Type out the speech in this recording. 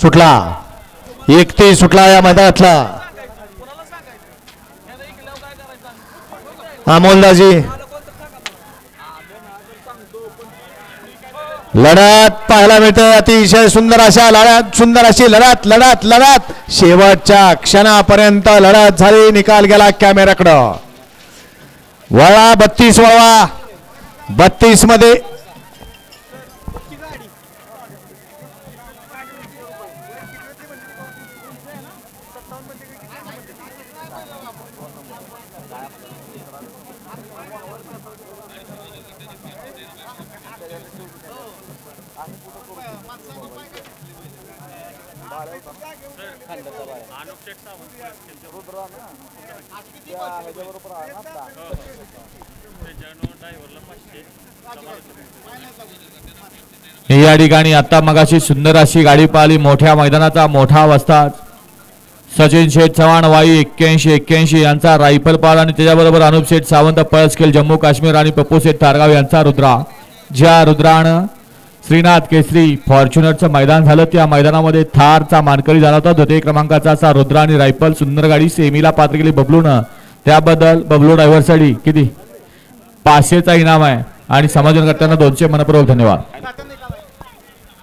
सुटला. एकटी सुटला या मैदानातला. अमोलदाजी. लढत पाहायला मिळते अतिशय सुंदर अशा लढ्यात सुंदर अशी लढत लढत लढत. शेवटच्या क्षणापर्यंत लढत झाली. निकाल गेला कॅमेऱ्याकडं वळा बत्तीस वळवा. बत्तीसमध्ये या ठिकाणी आता मगाशी सुंदर अशी गाडी पाहिली. मोठ्या मैदानाचा मोठा वस्ता सचिन शेठ चव्हाण वाई एक्क्याऐंशी एक्क्याऐंशी यांचा रायफल पाल आणि त्याच्याबरोबर अनुप शेठ सावंत पळसखेल जम्मू काश्मीर आणि पप्पू शेठ तारगाव यांचा रुद्रा. ज्या रुद्रानं श्रीनाथ केसरी फॉर्च्युनरचं मैदान झालं त्या मैदानामध्ये थारचा मानकरी झाला होता. द्वितीय क्रमांकाचा असा रुद्रा आणि रायफल सुंदर गाडी सेमीला पात्र केली बबलूनं. त्याबद्दल बबलू ड्रायव्हरसाठी किती? पाचशेचा इनाम आहे. आणि समाजकर्त्यांना दोनशे मनपूर्वक धन्यवाद.